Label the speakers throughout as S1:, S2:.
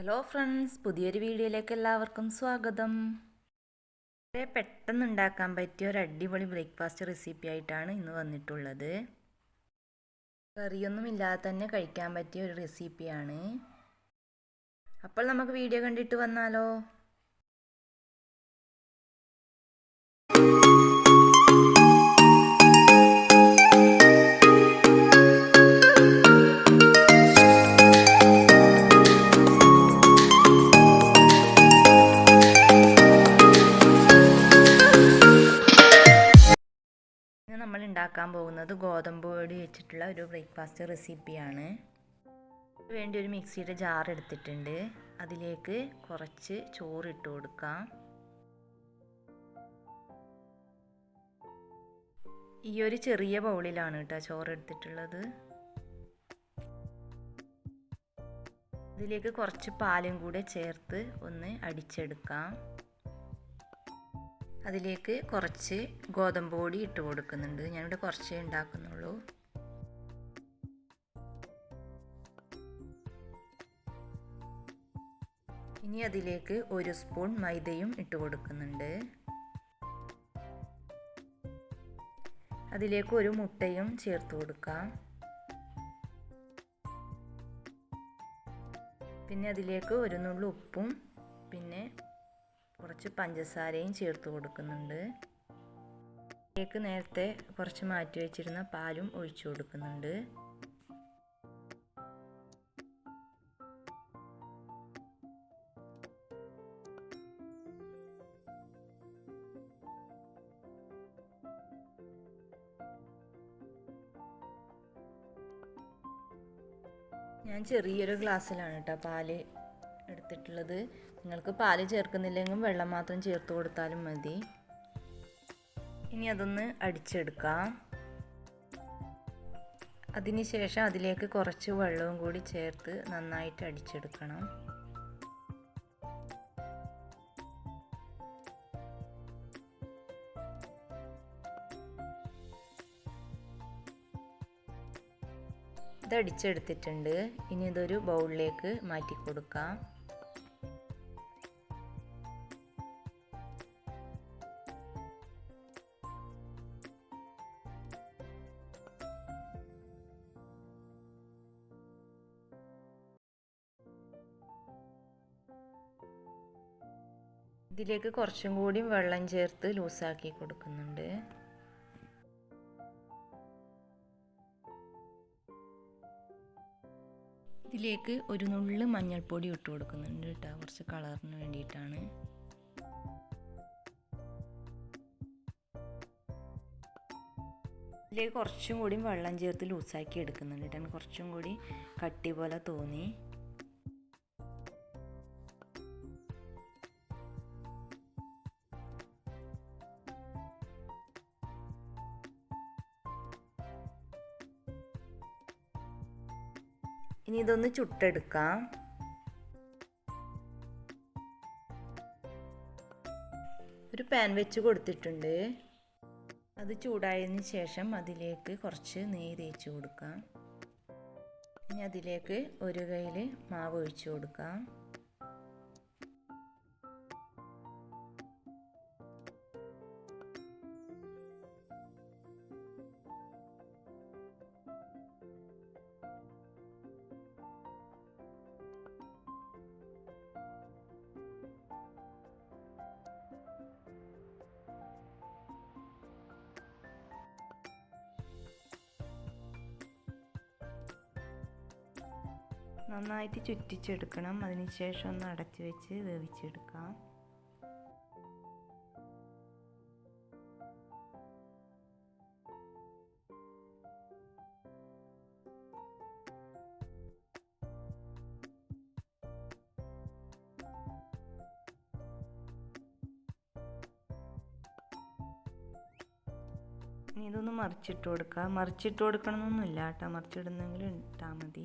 S1: Hello friends പുതിയൊരു വീഡിയോയിലേക്ക് എല്ലാവർക്കും സ്വാഗതം. വളരെ പെട്ടെന്ന് ഉണ്ടാക്കാൻ പറ്റിയ ഒരു അടിപൊളി ബ്രേക്ക്ഫാസ്റ്റ് റെസിപ്പി ആയിട്ടാണ് ഇന്ന് വന്നിട്ടുള്ളത്. കറിയൊന്നും ഇല്ലാതെ തന്നെ കഴിക്കാൻ പറ്റിയ ഒരു റെസിപ്പിയാണ്. അപ്പോൾ നമുക്ക് വീഡിയോ കണ്ടിട്ട് വന്നാലോ? ഉണ്ടാക്കാൻ പോകുന്നത് ഗോതമ്പ് പൊടി വെച്ചിട്ടുള്ള ഒരു ബ്രേക്ക്ഫാസ്റ്റ് റെസിപ്പിയാണ്. വേണ്ടി ഒരു മിക്സിയുടെ ജാർ എടുത്തിട്ടുണ്ട്. അതിലേക്ക് കുറച്ച് ചോറ് ഇട്ട് കൊടുക്കാം. ഈ ഒരു ചെറിയ ബൗളിലാണ് കേട്ടോ ചോറ് എടുത്തിട്ടുള്ളത്. ഇതിലേക്ക് കുറച്ച് പാലും കൂടെ ചേർത്ത് ഒന്ന് അടിച്ചെടുക്കാം. അതിലേക്ക് കുറച്ച് ഗോതമ്പ് പൊടി ഇട്ട് കൊടുക്കുന്നുണ്ട്. ഞാനിവിടെ കുറച്ചേ ഉണ്ടാക്കുന്നുള്ളൂ. ഇനി അതിലേക്ക് ഒരു സ്പൂൺ മൈദയും ഇട്ട് കൊടുക്കുന്നുണ്ട്. അതിലേക്ക് ഒരു മുട്ടയും ചേർത്ത് കൊടുക്കാം. പിന്നെ അതിലേക്ക് ഒരു നുള്ളു ഉപ്പും പിന്നെ കുറച്ച് പഞ്ചസാരയും ചേർത്ത് കൊടുക്കുന്നുണ്ട്. കേക്ക് നേരത്തെ കുറച്ച് മാറ്റി വെച്ചിരുന്ന പാലും ഒഴിച്ചു കൊടുക്കുന്നുണ്ട്. ഞാൻ ചെറിയൊരു ഗ്ലാസ്സിലാണ് കേട്ടോ പാൽ എടുത്തിട്ടുള്ളത്. നിങ്ങൾക്ക് പാൽ ചേർക്കുന്നില്ലെങ്കിൽ വെള്ളം മാത്രം ചേർത്ത് കൊടുത്താലും മതി. ഇനി അതൊന്ന് അടിച്ചെടുക്കാം. അതിനുശേഷം അതിലേക്ക് കുറച്ച് വെള്ളവും കൂടി ചേർത്ത് നന്നായിട്ട് അടിച്ചെടുക്കണം. ഇത് ഇനി ഇതൊരു ബൗളിലേക്ക് മാറ്റി കൊടുക്കാം ഇതിലേക്ക് കുറച്ചും കൂടി വെള്ളം ചേർത്ത് ലൂസാക്കി കൊടുക്കുന്നുണ്ട്. ഇതിലേക്ക് ഒരു നുള്ളു മഞ്ഞൾപ്പൊടി ഇട്ട് കൊടുക്കുന്നുണ്ട് കേട്ടോ. കുറച്ച് കളറിന് വേണ്ടിയിട്ടാണ്. ഇതിലേക്ക് കുറച്ചും കൂടി വെള്ളം ചേർത്ത് ലൂസാക്കി എടുക്കുന്നുണ്ട് കേട്ടോ. കുറച്ചും കൂടി കട്ടി പോലെ തോന്നി. ഇനി ഇതൊന്ന് ചുട്ടെടുക്കാം. ഒരു പാൻ വെച്ച് കൊടുത്തിട്ടുണ്ട്. അത് ചൂടായതിന് ശേഷം അതിലേക്ക് കുറച്ച് നെയ്യ് തേച്ച് കൊടുക്കാം. ഇനി അതിലേക്ക് ഒരു കയ്യിൽ മാവ് ഒഴിച്ചു കൊടുക്കാം. നന്നായിട്ട് ചുറ്റിച്ചെടുക്കണം. അതിനുശേഷം ഒന്ന് അടച്ചു വെച്ച് വേവിച്ചെടുക്കാം. ഇനി ഇതൊന്ന് മറിച്ചിട്ട് കൊടുക്കുക മറിച്ചിട്ട് കൊടുക്കണമെന്നൊന്നുമില്ല കേട്ടോ. മറിച്ചിടുന്നെങ്കിൽ ഇട്ടാൽ മതി.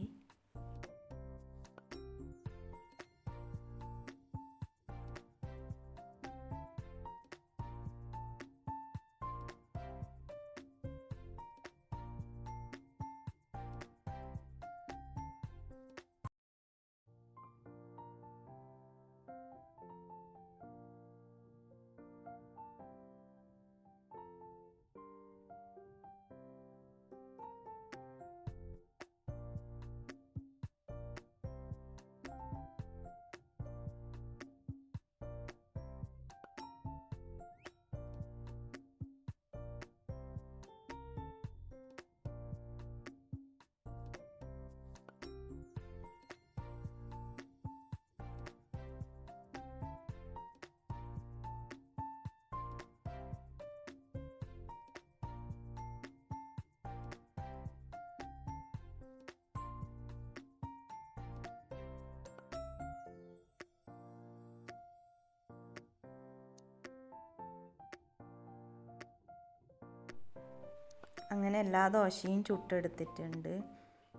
S1: അങ്ങനെ എല്ലാ ദോശയും ചുട്ടെടുത്തിട്ടുണ്ട്.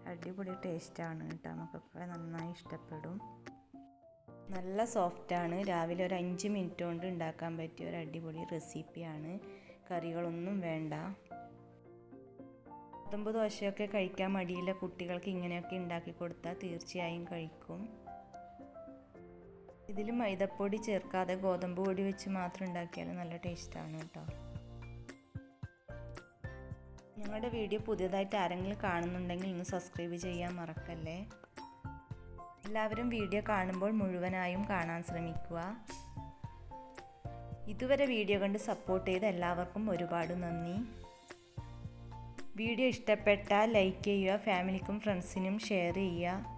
S1: അടിപൊളി ടേസ്റ്റാണ് കേട്ടോ. നമുക്കൊക്കെ നന്നായി ഇഷ്ടപ്പെടും. നല്ല സോഫ്റ്റാണ് രാവിലെ ഒരു അഞ്ച് മിനിറ്റ് കൊണ്ട് ഉണ്ടാക്കാൻ പറ്റിയ ഒരു അടിപൊളി റെസിപ്പിയാണ് കറികളൊന്നും വേണ്ട. പത്തൊമ്പത് ദോശയൊക്കെ കഴിക്കാൻ മടിയില്ല. കുട്ടികൾക്ക് ഇങ്ങനെയൊക്കെ ഉണ്ടാക്കി കൊടുത്താൽ തീർച്ചയായും കഴിക്കും. ഇതിൽ മൈദപ്പൊടി ചേർക്കാതെ ഗോതമ്പ് പൊടി വെച്ച് മാത്രം ഉണ്ടാക്കിയാൽ നല്ല ടേസ്റ്റാണ് കേട്ടോ. ഞങ്ങളുടെ വീഡിയോ പുതിയതായിട്ട് ആരെങ്കിലും കാണുന്നുണ്ടെങ്കിൽ ഒന്ന് സബ്സ്ക്രൈബ് ചെയ്യാൻ മറക്കല്ലേ? എല്ലാവരും വീഡിയോ കാണുമ്പോൾ മുഴുവനായും കാണാൻ ശ്രമിക്കുക. ഇതുവരെ വീഡിയോ കണ്ട് സപ്പോർട്ട് ചെയ്ത എല്ലാവർക്കും ഒരുപാട് നന്ദി. വീഡിയോ ഇഷ്ടപ്പെട്ടാൽ ലൈക്ക് ചെയ്യുക ഫാമിലിക്കും ഫ്രണ്ട്സിനും ഷെയർ ചെയ്യുക.